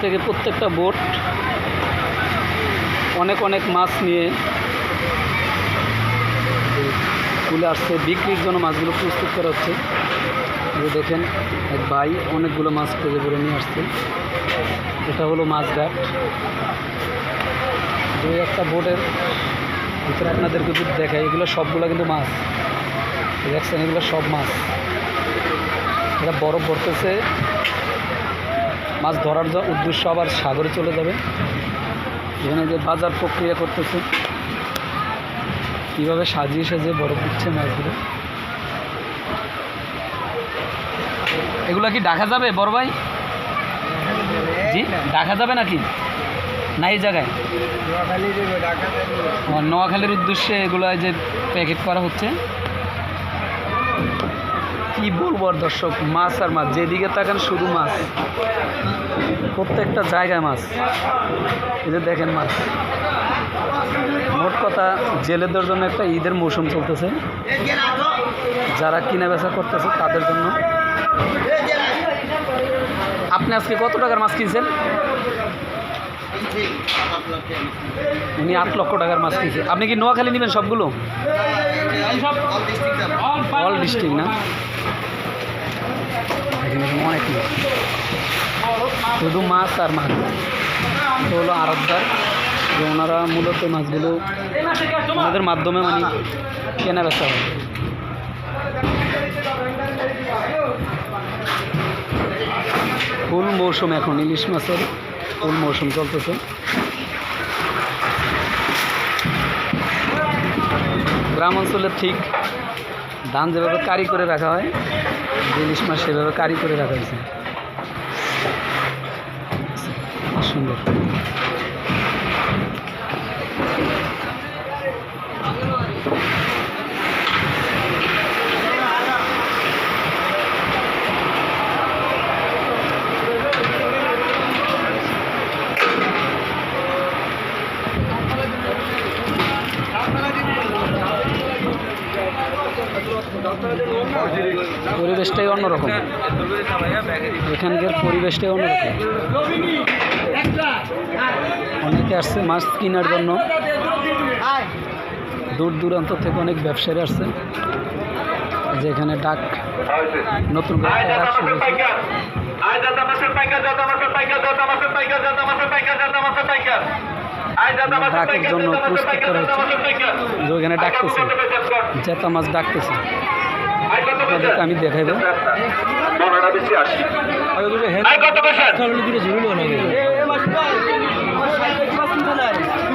থেকে প্রত্যেকটা বোট অনেক অনেক মাছ নিয়ে তুলে আসছে। বিক্রির জন্য মাছগুলো প্রস্তুত করা হচ্ছে। যে দেখেন, এক ভাই অনেকগুলো মাছ খুঁজে করে নিয়ে আসছে। এটা হলো মাছ মাছঘাট দুই একটা বোটের ভিতরে আপনাদেরকে যদি দেখায় এগুলো সবগুলো কিন্তু মাছ। দেখছেন, এগুলো সব মাছ। এটা বরফ পড়তেছে মাছ ধরার যা উদ্দেশ্য আবার সাগরে চলে যাবে। এখানে যে বাজার প্রক্রিয়া করতেছে কীভাবে সাজিয়ে সাজিয়ে বরফ দিচ্ছে মাছগুলো। এগুলো কি ডাকা যাবে বড় ভাই? জি দেখা যাবে নাকি? না এই জায়গায়? নোয়াখালীর উদ্দেশ্যে এগুলো যে প্যাকেট করা হচ্ছে। কি বলব আর দর্শক, মাছ আর মাছ, যেদিকে তাকান শুধু মাছ। প্রত্যেকটা জায়গায় মাছ। এই যে দেখেন মাছ। মোট কথা, জেলেদের জন্য একটা ঈদের মৌসুম চলতেছে। যারা কিনা বেচা করতেছে তাদের জন্য। আপনি আজকে কত টাকার মাছ কিনছেন? উনি আট লক্ষ টাকার মাছ কিনছে। আপনি কি নোয়াখালী নেবেন সবগুলো? অল ডিস্ট্রিক্ট না? অনেক শুধু মাছ আর মাছ। হলো আরবদার। ওনারা মূলত মাছগুলো ওনাদের মাধ্যমে মানে কেনা বেচা হয়। ফুল মৌসুম এখন, ইলিশ মাছের। ফুল মৌসুম চলতেছে? গ্রাম অঞ্চলে ঠিক ধান যেভাবে কারি করে রাখা হয় জিনিস মাছ সেভাবে কারি করে রাখা হয়েছে। সুন্দর। পরিবেশটাই অন্যরকম। এখানকার পরিবেশটাই অন্যরকম। অনেকে আসছে মাছ কেনার জন্য। দূর দূরান্ত থেকে অনেক ব্যবসায়ী আসছে। এই যে এখানে ডাক নতুন ডাকের জন্য প্রস্তুত করা হচ্ছে যে ওখানে ডাকতেছে। জেতা মাছ ডাকতেছে। আপনাদেরকে আমি দেখাইব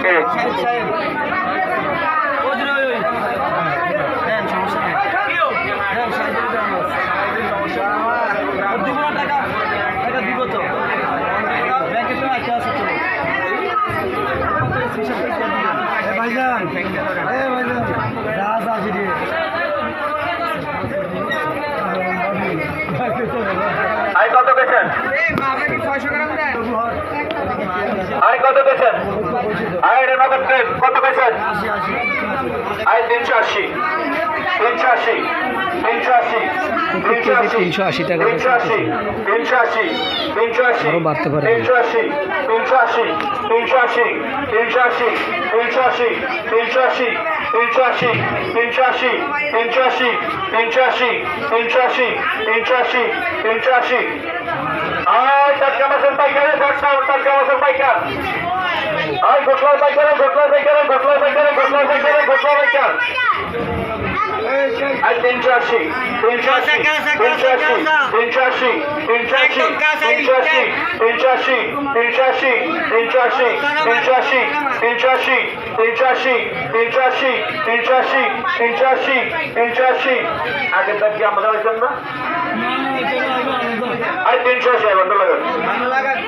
ভাইজান আই কত পেছেন আই রে নগদ ট্রেন কত পেছেন আই তিনশো আশি। তিনশো আশি। তিনশো আশি। কুকুর কেজি তিনশো আশি টাকা আরও বাড়তে পারে আর টাটকা মাছের পাইকারে টাটকা মাছের পাইকার আর ঘটলার পাইকারে ঘটলার পাইকারে ঘটলার পাইকারে ঘটলার পাইকারে ঘটলার পাইকার আর তিনশো আশি তিনশো আশি তিনশো আশি তিনশো আশি তিনশো আশি তিনশো আশি তিনশো আশি তিনশো আশি তিনশো আশি তিনশো আশি তিনশো আশি তিনশো আশি তিনশো আশি তিনশো আশি তিনশো আশি তিনশো আশি আগের দাম কি আমাদের জন্য আর তিনশো আশি এখন লাগান